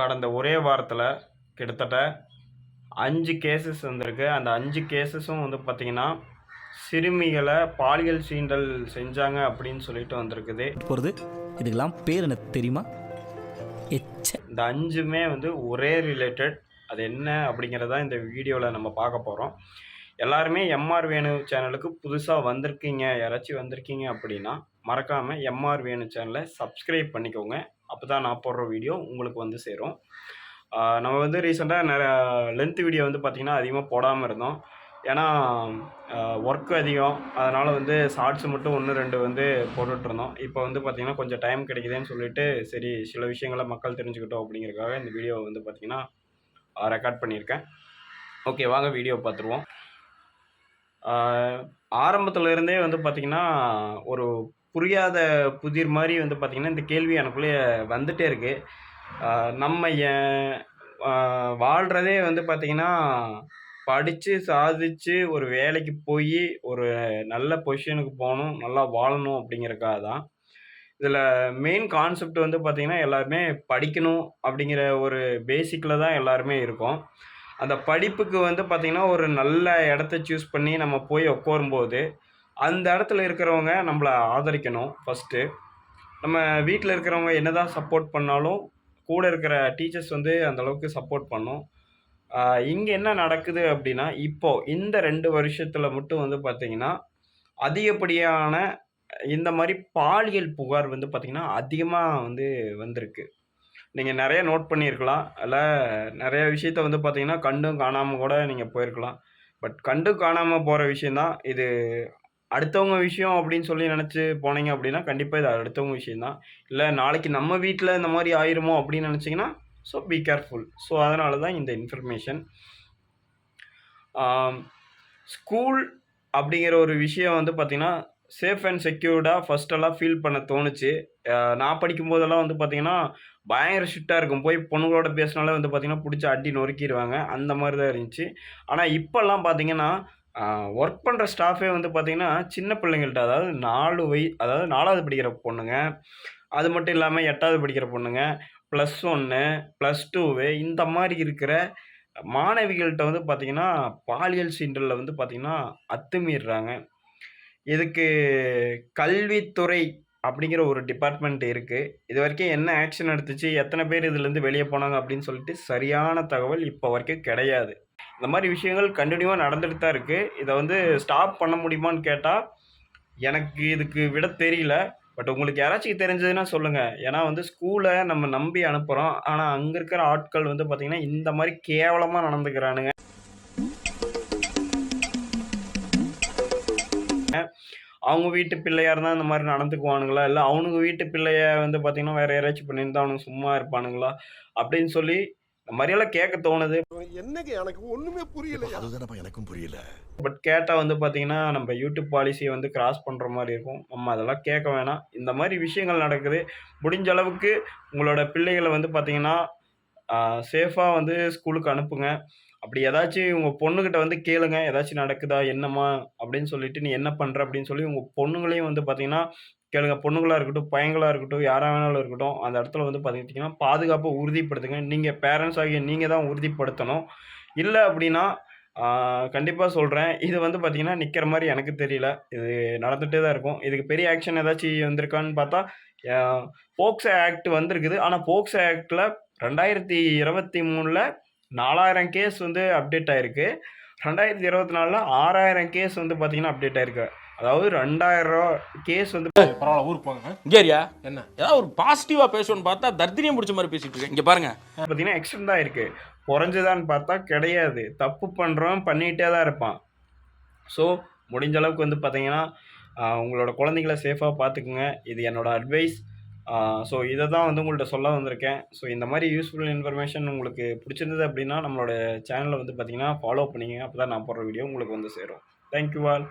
கடந்த ஒரே வாரத்தில் கிட்டத்தட்ட அஞ்சு கேசஸ் வந்திருக்கு. அந்த அஞ்சு கேசஸும் வந்து பார்த்திங்கன்னா சிறுமிகளை பாலியல் சீண்டல் செஞ்சாங்க அப்படின்னு சொல்லிட்டு வந்திருக்குது. போகிறது இதுக்கெல்லாம் பேர் என்ன தெரியுமா? எச்ச. இந்த அஞ்சுமே வந்து ஒரே ரிலேட்டட் அது என்ன அப்படிங்கிறத இந்த வீடியோவில் நம்ம பார்க்க போகிறோம் எல்லாருமே எம்ஆர் வேணு சேனலுக்கு புதுசாக வந்திருக்கீங்க. யாராச்சும் வந்திருக்கீங்க அப்படின்னா மறக்காமல் எம்ஆர் வேணு சேனலை சப்ஸ்கிரைப் பண்ணிக்கோங்க. அப்போ தான் நான் போடுற வீடியோ உங்களுக்கு வந்து சேரும். நம்ம வந்து ரீசெண்டாக நிறைய லென்த் வீடியோ வந்து பார்த்திங்கன்னா அதிகமாக போடாமல் இருந்தோம். ஏன்னா ஒர்க்கு அதிகம். அதனால் வந்து ஷார்ட்ஸ் மட்டும் ஒன்று ரெண்டு வந்து போட்டுட்டு இருந்தோம். இப்போ வந்து பார்த்திங்கன்னா கொஞ்சம் டைம் கிடைக்குதுன்னு சொல்லிட்டு சரி சில விஷயங்களை மக்கள் தெரிஞ்சுக்கிட்டோம் அப்படிங்கிறதுக்காக இந்த வீடியோவை வந்து பார்த்திங்கன்னா ரெக்கார்ட் பண்ணியிருக்கேன். ஓகே வாங்க வீடியோ பார்த்துருவோம் ஆரம்பத்தில் இருந்தே வந்து பார்த்திங்கன்னா ஒரு புரியாத புதிர் மாதிரி வந்து பார்த்திங்கன்னா இந்த கேள்வி எனக்குள்ளே வந்துகிட்டே இருக்குது நம்ம ஏன் வாழ்கிறதே வந்து பார்த்திங்கன்னா படித்து சாதிச்சு ஒரு வேலைக்கு போய் ஒரு நல்ல பொசிஷனுக்கு போகணும் நல்லா வாழணும் அப்படிங்கிறக்காக தான். இதில் மெயின் கான்செப்ட் வந்து பார்த்திங்கன்னா எல்லாருமே படிக்கணும் அப்படிங்கிற ஒரு பேசிக்கில் தான் எல்லாருமே இருக்கும். அந்த படிப்புக்கு வந்து பார்த்திங்கன்னா ஒரு நல்ல இடத்த சூஸ் பண்ணி நம்ம போய் உட்காரும்போது அந்த இடத்துல இருக்கிறவங்க நம்மளை ஆதரிக்கணும் ஃபஸ்ட்டு நம்ம வீட்டில் இருக்கிறவங்க என்ன தான் சப்போர்ட் பண்ணாலும் கூட இருக்கிற டீச்சர்ஸ் வந்து அந்தளவுக்கு சப்போர்ட் பண்ணும். இங்கே என்ன நடக்குது அப்படின்னா இப்போ இந்த ரெண்டு வருஷத்தில் மட்டும் வந்து பார்த்திங்கன்னா அதிகப்படியான இந்த மாதிரி பாலியல் புகார் வந்து பார்த்திங்கன்னா அதிகமாக வந்து வந்திருக்கு. நீங்கள் நிறைய நோட் பண்ணியிருக்கலாம். அதில் நிறைய விஷயத்த வந்து பார்த்திங்கன்னா கண்டும் காணாமல் கூட நீங்கள் போயிருக்கலாம். பட் கண்டும் காணாமல் போகிற விஷயந்தான் இது அடுத்தவங்க விஷயம் அப்படின்னு சொல்லி நினச்சி போனீங்க அப்படின்னா கண்டிப்பாக இது அடுத்தவங்க விஷயந்தான் இல்லை நாளைக்கு நம்ம வீட்டில் இந்த மாதிரி ஆயிருமோ அப்படின்னு நினச்சிங்கன்னா ஸோ பி கேர்ஃபுல் ஸோ அதனால தான் இந்த இன்ஃபர்மேஷன் ஸ்கூல் அப்படிங்கிற ஒரு விஷயம் வந்து பார்த்திங்கன்னா சேஃப் அண்ட் செக்யூர்டாக ஃபஸ்ட்டெல்லாம் ஃபீல் பண்ண தோணுச்சு. நான் படிக்கும் போதெல்லாம் வந்து பார்த்திங்கன்னா பயங்கர ஸ்ட்ரிக்டாக இருக்கும். போய் பொண்ணுங்களோட பேசினாலே வந்து பார்த்திங்கன்னா பிடிச்சி அடி நொறுக்கிடுவாங்க அந்த மாதிரி தான் இருந்துச்சு. ஆனால் இப்போல்லாம் பார்த்தீங்கன்னா ஒர்க் பண்ணுற ஸ்டாஃபே வந்து பார்த்திங்கன்னா சின்ன பிள்ளைங்கள்ட்ட அதாவது நாலு வய அதாவது நாலாவது படிக்கிற பொண்ணுங்க அது மட்டும் இல்லாமல் எட்டாவது படிக்கிற பொண்ணுங்க ப்ளஸ் ஒன்று ப்ளஸ் டூவு இந்த மாதிரி இருக்கிற மாணவிகள்கிட்ட வந்து பார்த்திங்கன்னா பாலியல் சீண்டலில் வந்து பார்த்திங்கன்னா அத்துமீறுறாங்க. இதுக்கு கல்வித்துறை அப்படிங்கிற ஒரு டிபார்ட்மெண்ட் இருக்குது இது வரைக்கும் என்ன ஆக்ஷன் எடுத்துச்சு எத்தனை பேர் இதுலேருந்து வெளியே போனாங்க அப்படின்னு சொல்லிட்டு சரியான தகவல் இப்போ வரைக்கும் கிடையாது. இந்த மாதிரி விஷயங்கள் கண்டினியூவாக நடந்துட்டு தான் இருக்குது இதை வந்து ஸ்டாப் பண்ண முடியுமான்னு கேட்டால் எனக்கு இதுக்கு விட தெரியல. பட் உங்களுக்கு யாராச்சும் தெரிஞ்சதுன்னா சொல்லுங்கள் ஏன்னா வந்து ஸ்கூலை நம்ம நம்பி அனுப்புகிறோம் ஆனால் அங்கே இருக்கிற ஆட்கள் வந்து பார்த்திங்கன்னா இந்த மாதிரி கேவலமாக நடந்துக்கிறானுங்க. அவங்க வீட்டு பிள்ளையாக இருந்தால் இந்த மாதிரி நடந்துக்குவானுங்களா? இல்லை அவனுங்க வீட்டு பிள்ளைய வந்து பார்த்திங்கன்னா வேறு யாராச்சும் பண்ணியிருந்தா அவனுங்க சும்மா இருப்பானுங்களா? அப்படின்னு சொல்லி இந்த மாதிரியெல்லாம் கேட்க தோணுது. என்னங்க எனக்கு ஒண்ணுமே புரியல அதுதானப்பா எனக்கும் புரியல. பட் கேட்டால் வந்து பார்த்தீங்கன்னா நம்ம யூடியூப் பாலிசியை வந்து கிராஸ் பண்ணுற மாதிரி இருக்கும். நம்ம அதெல்லாம் கேட்க வேணாம். இந்த மாதிரி விஷயங்கள் நடக்குது. முடிஞ்ச அளவுக்கு உங்களோட பிள்ளைகளை வந்து பார்த்தீங்கன்னா சேஃபாக வந்து ஸ்கூலுக்கு அனுப்புங்க. அப்படி ஏதாச்சும் உங்கள் பொண்ணுக்கிட்ட வந்து கேளுங்க. ஏதாச்சும் நடக்குதா? என்னம்மா? அப்படின்னு சொல்லிட்டு நீ என்ன பண்ணுற அப்படின்னு சொல்லி உங்கள் பொண்ணுங்களையும் வந்து பார்த்தீங்கன்னா கேளுங்க. பொண்ணுங்களாக இருக்கட்டும் பையங்களாக இருக்கட்டும் யாராக வேணாலும் இருக்கட்டும் அந்த இடத்துல வந்து பார்த்துக்கிட்டிங்கன்னா பாதுகாப்பை உறுதிப்படுத்துங்க. நீங்கள் பேரண்ட்ஸ் ஆகிய நீங்கள் தான் உறுதிப்படுத்தணும். இல்லை அப்படின்னா கண்டிப்பாக சொல்கிறேன் இது வந்து பார்த்திங்கன்னா நிற்கிற மாதிரி எனக்கு தெரியல. இது நடந்துகிட்டே தான் இருக்கும். இதுக்கு பெரிய ஆக்ஷன் ஏதாச்சும் வந்திருக்கான்னு பார்த்தா போக்ஸோ ஆக்ட் வந்திருக்குது. ஆனால் போக்ஸோ ஆக்டில் ரெண்டாயிரத்தி இருபத்தி மூணில் நாலாயிரம் கேஸ் வந்து அப்டேட் ஆயிருக்கு. ரெண்டாயிரத்தி இருபத்தி நாலில் ஆறாயிரம் கேஸ் வந்து பார்த்திங்கன்னா அப்டேட் ஆயிருக்கு. அதாவது ரெண்டாயிரம் கேஸ் வந்து பரவாயில்ல ஊருக்கு போங்க. இங்கேரியா என்ன? ஏதாவது ஒரு பாசிட்டிவா பேசணும்னு பார்த்தா தர்தினியம் பிடிச்ச மாதிரி பேசிட்டு இருக்கேன். இங்க பாருங்க. பார்த்தீங்கன்னா எக்ஸ்டெண்ட் தான் இருக்குது குறைஞ்சதான்னு பார்த்தா கிடையாது. தப்பு பண்ணுறவன் பண்ணிகிட்டே தான் இருப்பான். ஸோ முடிஞ்ச அளவுக்கு வந்து பார்த்தீங்கன்னா உங்களோட குழந்தைங்கள சேஃபாக பார்த்துக்குங்க இது என்னோட அட்வைஸ் ஸோ இதை தான் வந்து உங்கள்கிட்ட சொல்ல வந்திருக்கேன். ஸோ இந்த மாதிரி யூஸ்ஃபுல் இன்ஃபர்மேஷன் உங்களுக்கு பிடிச்சிருந்தது அப்படின்னா நம்மளோட சேனலை வந்து பார்த்தீங்கன்னா ஃபாலோ பண்ணிங்க அப்போ தான் நான் போடுற வீடியோ உங்களுக்கு வந்து சேரும். Thank you all